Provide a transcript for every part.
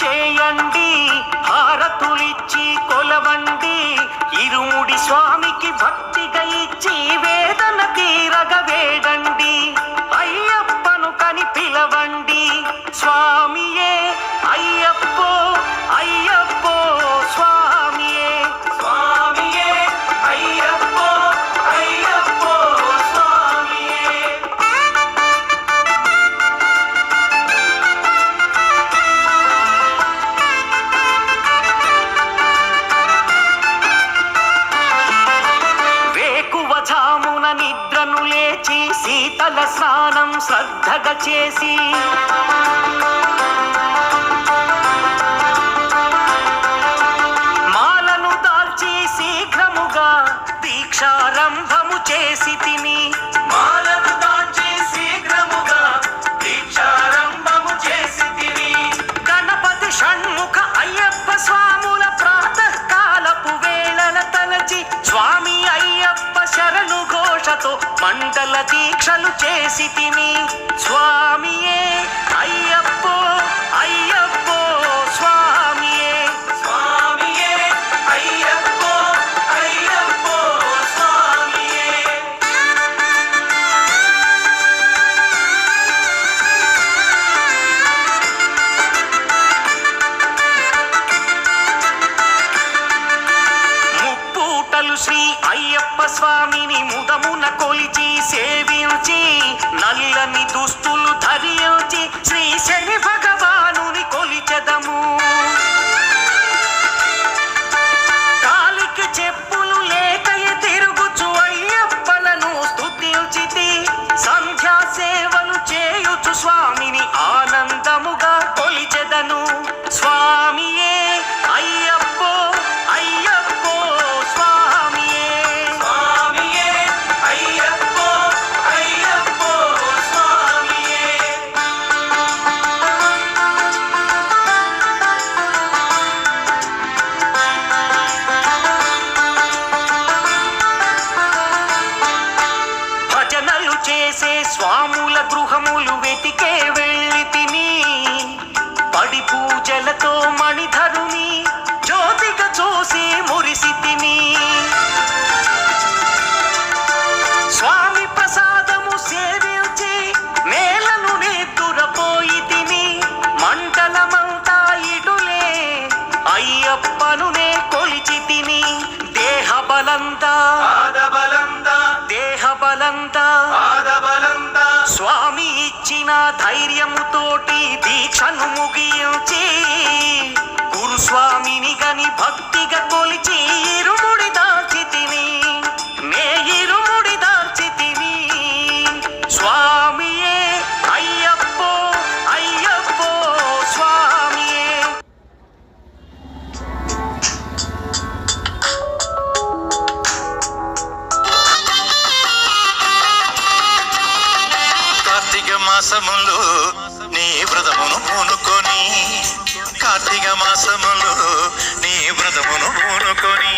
చేయండి హారతులిచ్చి కొలవండి. ఇరుముడి స్వామికి భక్తిగా ఇచ్చి వేదన తీరగ వేడండి. అయ్యప్పను కని పిలవండి. స్వామియే శీతల స్నానం శ్రద్ధగా చేసి. మాలను దాల్చి శీఘ్రముగా దీక్షారంభము చేసి తిని. దీక్షలు స్వామియే అయ్యప్పో అయ్యప్పో స్వామియే. స్వామియే అయ్యప్పో అయ్యప్పో స్వామియే. ముప్పూటలు శ్రీ అయ్యప్ప స్వామిని ముదమున కొలిచి సేవి సేవించి నల్లని దుస్తులు ధరించి శ్రీ శని భగవానుని స్వాముల గృహములు వెతికే వెళ్ళి తిని పడి పూజలతో మణిధరుని జ్యోతిగా చూసి మురిసి తిని. స్వామి ప్రసాదము సేవించి నేలను నిద్దురపోయి తిని మండలమంతా ఇటులే అయ్యప్పను నే కొలిచి తిని. దేహ బలంతా దేహ బలంతా స్వామి ఇచ్చిన ధైర్యముతోటి దీక్షను ముగించి గురుస్వామిని గని భక్తిగా కొలిచి ఇరుముడి దాల్చి మాసములు నీ వ్రతమును పూనుకొని. కార్తీక మాసములు నీ వ్రతమును పూనుకొని.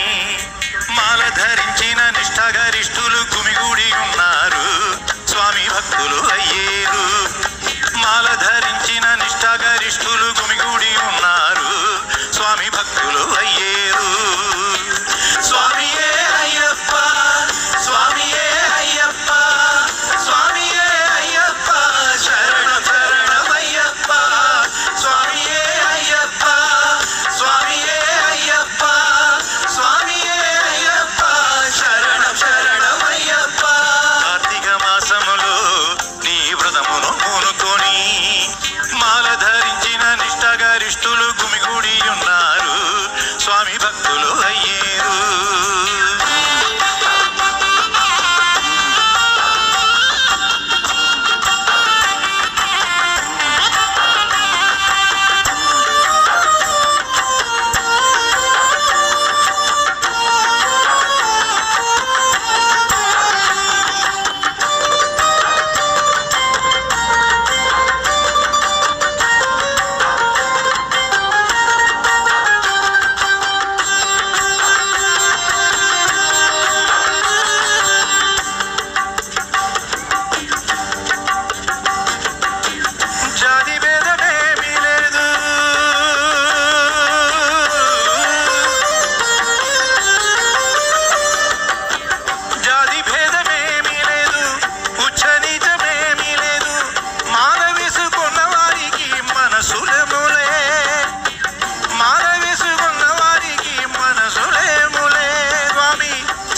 మాల ధరించిన నిష్ఠాగరిష్ఠులు గుమిగూడి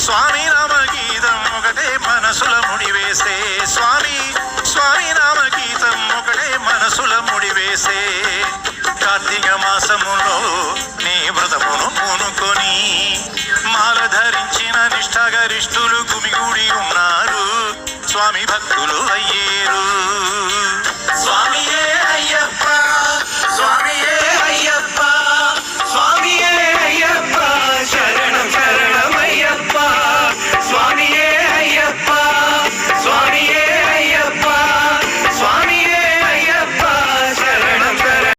స్వామి నామ గీతం ఒకటే మనసుల ముడివేసే. స్వామి స్వామి నామ గీతం ఒకటే మనసుల ముడివేసే. కార్తీక మాసములో నీ వ్రతమును పూనుకొని మాల ధరించిన నిష్ఠాగరిష్ఠులు గుమిగూడి ఉన్నారు. స్వామి భక్తులు అయ్యే